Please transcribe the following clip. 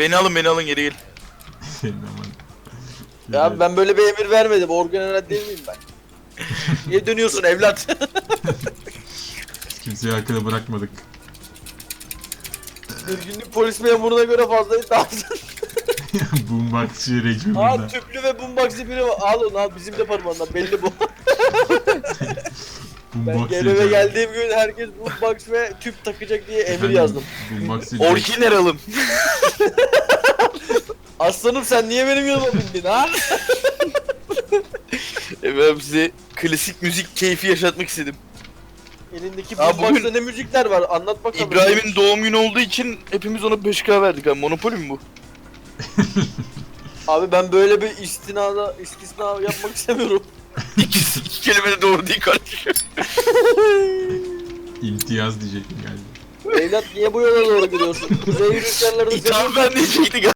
Beni alın beni alın geri gel. Senin aman. Ya ben böyle bir emir vermedim. Organ değil miyim ben? Niye dönüyorsun evlat? Kimseyi arkada bırakmadık. bir günlük polis memuruna göre fazla iddiasın. Boomboxçı Recep Aa burada. tüplü ve boombox'ı biri var. Al onu al bizim departmandan belli bu. Ben Boombox Recep. geldiğim gün herkes boombox ve tüp takacak diye emir Efendim, yazdım. Boombox Recep. Aslanım sen niye benim yanıma bindin ha? Efendim size klasik müzik keyfi yaşatmak istedim. Elindeki Aa, boombox'ta bugün- ne müzikler var anlat bakalım. İbrahim'in doğum günü olduğu için hepimiz ona 5K verdik abi. Monopoly mi bu? Abi ben böyle bir istinada istisna yapmak istemiyorum. İkisi iki kelime de doğru değil kardeşim. İmtiyaz diyecektim galiba. Evlat niye bu yola doğru gidiyorsun? Kuzey rüzgarlarını İtham seviyorsan ben diyecektik